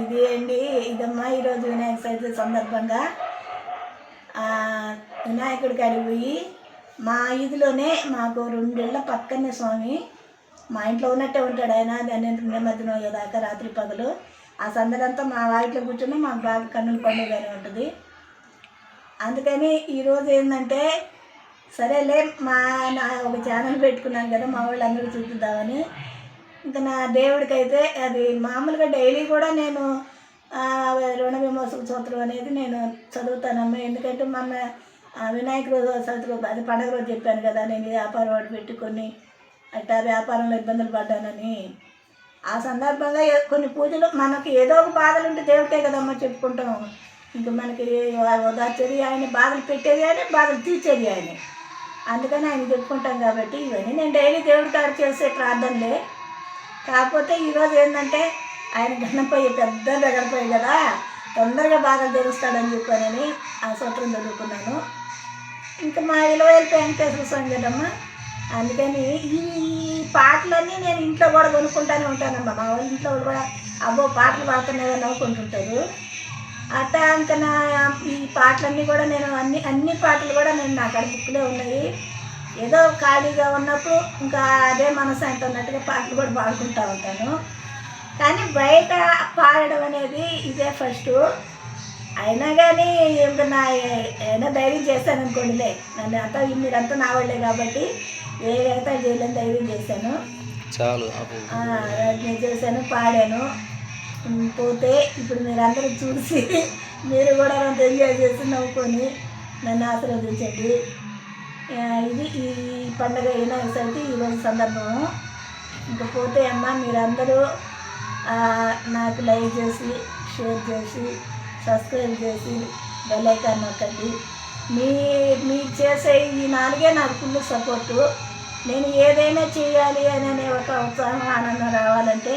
ఇది అండి ఇదమ్మా ఈరోజు వినాయక చవితి సందర్భంగా. వినాయకుడి కాడికి పోయి మా ఇదిలోనే మాకు రెండేళ్ళ పక్కనే స్వామి మా ఇంట్లో ఉన్నట్టే ఉంటాడు ఆయన. దాని నిమజ్జనం అయ్యేదాకా రాత్రి పగలు. ఆ సందడంతా మా వాయిట్లో కూర్చొని మాకు బాగా కన్నుల పండుగనే ఉంటుంది. అందుకని ఈరోజు ఏంటంటే సరేలే మా నా ఒక ఛానల్ పెట్టుకున్నాను కదా మా వాళ్ళందరూ చూపిద్దామని. ఇంకా నా దేవుడికైతే అది మామూలుగా డైలీ కూడా నేను రుణ విమోచన సూత్రం అనేది నేను చదువుతానమ్మా. ఎందుకంటే మన వినాయక రోజు చవితి అది పండగ రోజు చెప్పాను కదా నేను వ్యాపారం వాడు పెట్టుకొని అట్లా వ్యాపారంలో ఇబ్బందులు పడ్డానని. ఆ సందర్భంగా కొన్ని పూజలు మనకి ఏదో ఒక బాధలు ఉంటే దేవుడికే కదమ్మా చెప్పుకుంటాం ఇంకా మనకి ఓదార్చేది ఆయన బాధలు పెట్టేది ఆయన బాధలు తీర్చేది ఆయన. అందుకని ఆయన చెప్పుకుంటాం కాబట్టి ఇవన్నీ నేను డైలీ దేవుడి కాడ చేసే ప్రార్థనలే. కాకపోతే ఈరోజు ఏంటంటే ఆయన గణపయ్య పెద్ద గణపయ్య కదా తొందరగా బాగా తెలుస్తాడని చెప్పానని ఆ సూత్రం చదువుకున్నాను. ఇంకా మా ఇలవేలు వెంకటేశ్వర స్వామి కదమ్మా అందుకని ఈ పాటలన్నీ నేను ఇంట్లో కూడా కొనుక్కుంటానే ఉంటానమ్మా. మా వాళ్ళ ఇంట్లో కూడా అబ్బో పాటలు పాడుతున్నాయో నవ్వుకుంటుంటారు. అట్టా ఇంకా నా ఈ పాటలన్నీ కూడా నేను అన్ని అన్ని పాటలు కూడా నేను నా కాడ బుక్లో ఉన్నాయి. ఏదో ఖాళీగా ఉన్నప్పుడు ఇంకా అదే మనసు అన్నట్టుగా పాటలు కూడా పాడుకుంటూ ఉంటాను. కానీ బయట పాడడం అనేది ఇదే ఫస్ట్ అయినా కానీ ఏమన్నా అయినా ధైర్యం చేశాను అనుకోండిలే నన్ను అంతా మీరంతా నా వాళ్ళే కాబట్టి ఏ అయితే చేయలేని ధైర్యం చేశాను. చాలు నేను చేశాను పాడాను. పోతే ఇప్పుడు మీరందరూ చూసి మీరు కూడా అంత ఎంజాయ్ చేసి నవ్వుకొని నన్ను ఆశీర్వదించండి. ఇది ఈ పండుగ వినాయక చవితి ఈరోజు సందర్భము. ఇంకపోతే అమ్మ మీరందరూ నాకు లైక్ చేసి షేర్ చేసి సబ్స్క్రైబ్ చేసి బెల్లైకాన్ నొక్కండి. మీ మీరు చేసే ఈ నాలుగే నాకు ఫుల్ సపోర్టు. నేను ఏదైనా చేయాలి అని అనే ఒక ఉత్సాహం ఆనందం రావాలంటే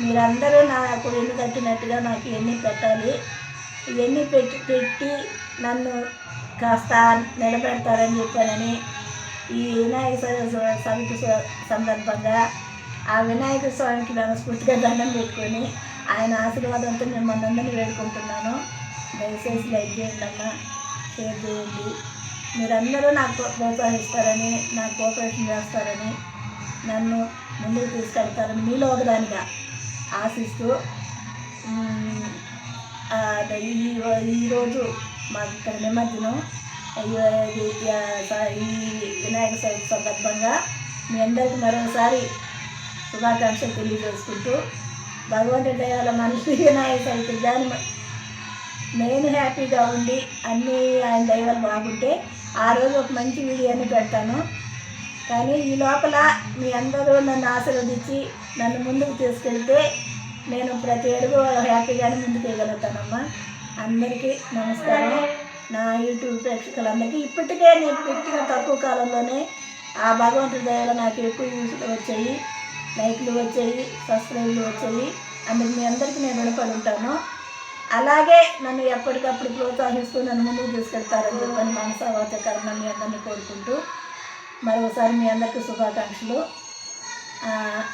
మీరందరూ నాకు ఎన్ని కట్టినట్టుగా నాకు ఎన్ని పెట్టాలి. ఇవన్నీ పెట్టి పెట్టి నన్ను కాస్త నిలబెడతారని చెప్పానని ఈ వినాయక చవితి సమితి సందర్భంగా ఆ వినాయక స్వామికి మనస్ఫూర్తిగా దండం పెట్టుకొని ఆయన ఆశీర్వాదంతో మిమ్మల్ని అందరినీ వేడుకుంటున్నాను. దయచేసి లైక్ చేయండి అమ్మ షేర్ చేయండి. మీరందరూ నాకు ప్రోత్సహిస్తారని నాకు కోఆపరేషన్ చేస్తారని నన్ను ముందుకు తీసుకెళ్తారని మీలో ఒకదానిగా ఆశిస్తూ ఈ ఈరోజు మాకు ఇక్కడ నిమజ్జనం అయ్యో, ఇది, ఈ వినాయక చవితి సందర్భంగా మీ అందరికీ మరోసారి శుభాకాంక్షలు తెలియజేసుకుంటూ భగవంతుడి దయాల మనిషి వినాయక చవితి దాని నేను హ్యాపీగా ఉండి అన్నీ ఆయన దైవాలు బాగుంటే ఆ రోజు ఒక మంచి వీడియోని పెడతాను. కానీ ఈ లోపల మీ అందరూ నన్ను ఆశీర్వదించి నన్ను ముందుకు తీసుకెళ్తే నేను ప్రతి అడుగు హ్యాపీగానే ముందుకు వేయగలుగుతానమ్మా. అందరికీ నమస్కారం నా యూట్యూబ్ ప్రేక్షకులందరికీ ఇప్పటికే నేను పెట్టిన తక్కువ కాలంలోనే ఆ భగవంతుడి దయలో నాకు ఎక్కువ యూస్ వచ్చాయి లైక్లు వచ్చాయి సబ్స్క్రైబ్లు వచ్చాయి అందుకు మీ అందరికీ నేను రుణపడి ఉంటాను అలాగే నన్ను ఎప్పటికప్పుడు ప్రోత్సహిస్తూ నన్ను ముందుకు తీసుకెళ్తారని చెప్పని మనసావాచకరణ మీ అందరినీ కోరుకుంటూ మరోసారి మీ అందరికీ శుభాకాంక్షలు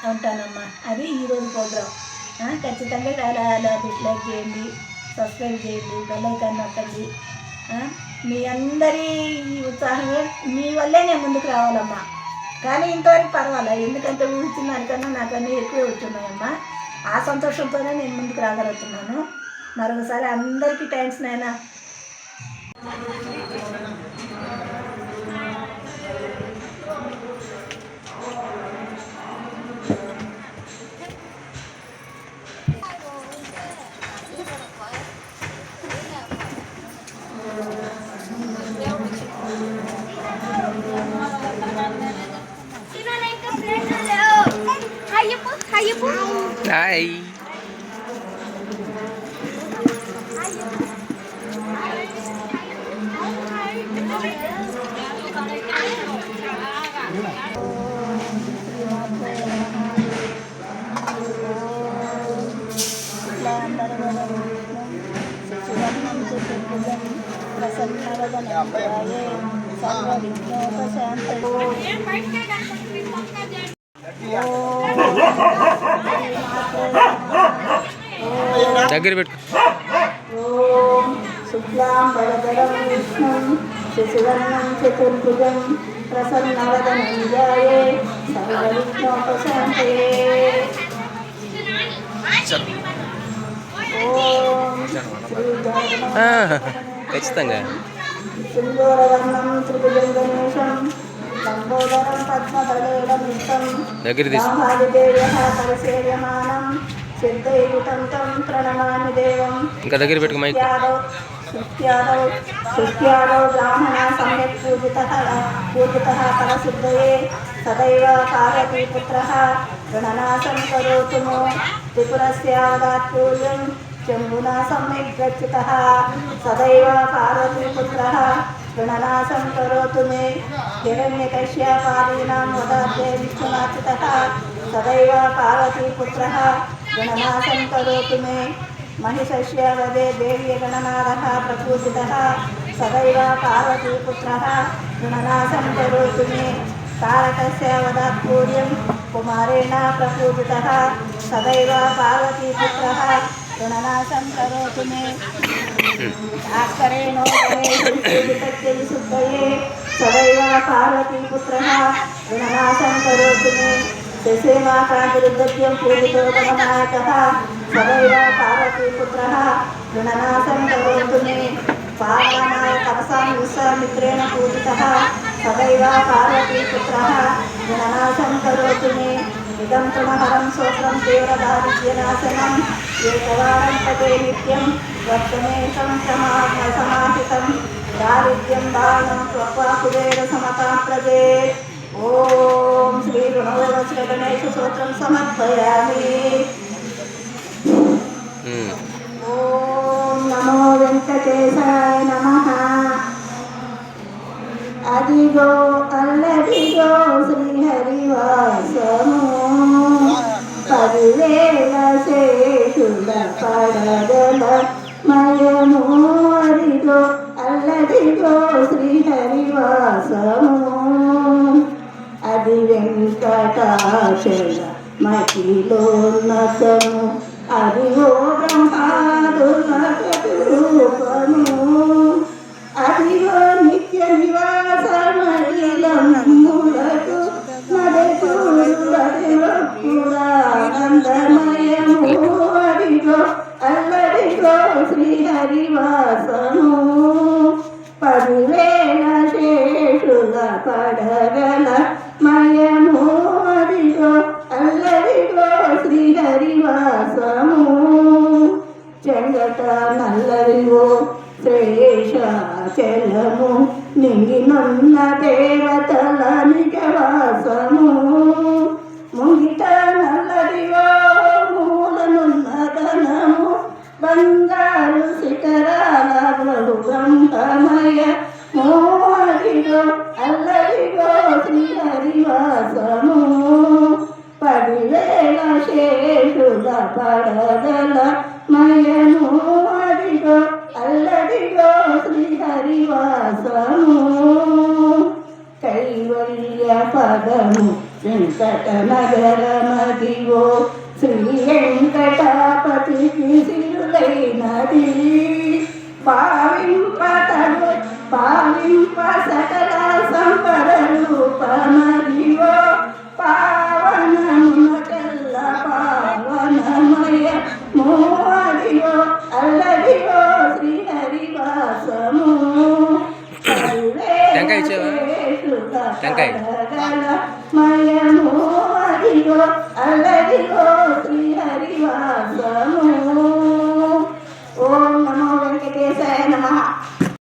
ఉంటానమ్మా అది ఈరోజు ప్రోగ్రాం ఖచ్చితంగా అలా అలా లైక్ చేయండి సబ్స్క్రైబ్ చేయండి బెల్లైకాన్ని నొక్కండి మీ అందరి ఉత్సాహమే మీ వల్లే నేను ముందుకు రావాలమ్మా. కానీ ఇంతవరకు పర్వాలేదు ఎందుకంటే ఊహించిన దానికన్నా నాకు అన్నీ ఎక్కువే వచ్చున్నాయమ్మా. ఆ సంతోషంతోనే నేను ముందుకు రాగలుగుతున్నాను. మరొకసారి అందరికీ థ్యాంక్స్ నాయనా. హాయ్ ప్రసన్న దగ్గర పెట్టు. శుక్లాం వరదరం విష్ణుం శశివర్ణం చతుర్భుజం ప్రసన్నవదనం ధ్యాయే సర్వవిఘ్నోపశాంతయే. ఖచ్చితంగా. సింధూరవర్ణం త్రిభుజం గణేశం. లంబోదరం పద్మబలేడం యుక్తం రామాదిదేయ పరిసేయమానం సిద్ధయుతం తం ప్రణమామి దేవం. ఇంకా దగ్గర పెట్టుకు మైక్. సృత్యాదౌ సృత్యాదౌ బ్రాహ్మణ సమ్యక్ పూజిత పూజిత పరశుద్ధయే. సదైవ పార్వతీపుత్ర గణనాశం కరోతు త్రిపురస్యాదాత్కూల్యం జంబునా సమ్యక్ గచ్చిత సదైవ పార్వతీపుత్ర गणनाशं करोतु मे। हिरण्यकश्यपादीनां वदाद्य विष्णुनाथितः सदैव पार्वतीपुत्रः गणनाशं करोतु मे। महिषस्य वदे देव्यगणनाथः प्रपूजितः सदैव पार्वतीपुत्रः गणनाशं करोतु मे। तारकस्य वदात्पूर्यं कुमारेण प्रपूजितः सदैव पार्वतीपुत्रः गणनाशं करोतु मे। भास्करेणो विशुद्धये सदैव पार्वतीपुत्रः गणनाशं करोतु मे शशेमाकान्तरुद्धत्यं पूजितो गणनायकः सदैव पार्वतीपुत्रः गणनाशं करोतु मे पावनाय तपसां विश्वामित्रेण पूजितः सदैव पार्वतीपुत्रः गणनाशं करोतु मे ఇదం పునఃరం శోకం తీవ్రదారిద్ర్యనాశనం ఏకవారం పదే నిత్యం వర్తమే సంక్రమాత్మ సమాహితం దారిద్ర్యం బాలం త్వా కుబేర సమతా ప్రజే ఓం శ్రీ రుణవశ్రగణేశ సూత్రం సమర్పయామి మయము అదిగో అల్లదిగో శ్రీహరివాసము. అది వెంకటాచల మహిళోన్నతము అది ఓ బ్రహ్మాదు రూప పడగల మయమోదిగో అల్లరిగో శ్రీహరివాసము. చెంగట నల్లరిగో నల్లరివో శ్రేషాచలము నింగినున్న దేవతల నిజవాసము. పడగల మయను అడిగో అల్లడిగో శ్రీహరివాసము. కైవల్య పదము వెంకట నగర నగరమదిగో శ్రీ వెంకటాపతికి సిరులైనది పావింపతడు పావింప సకల సంపద రూపమదివో ಅರಿವೋ ಅಲ್ಲರಿವೋ ಶ್ರೀಹರಿವಾಸಮೋ ಟೆಂಕಾಯ ಟೆಂಕಾಯ ಮಯಮೋ ಅರಿವೋ ಅಲ್ಲರಿವೋ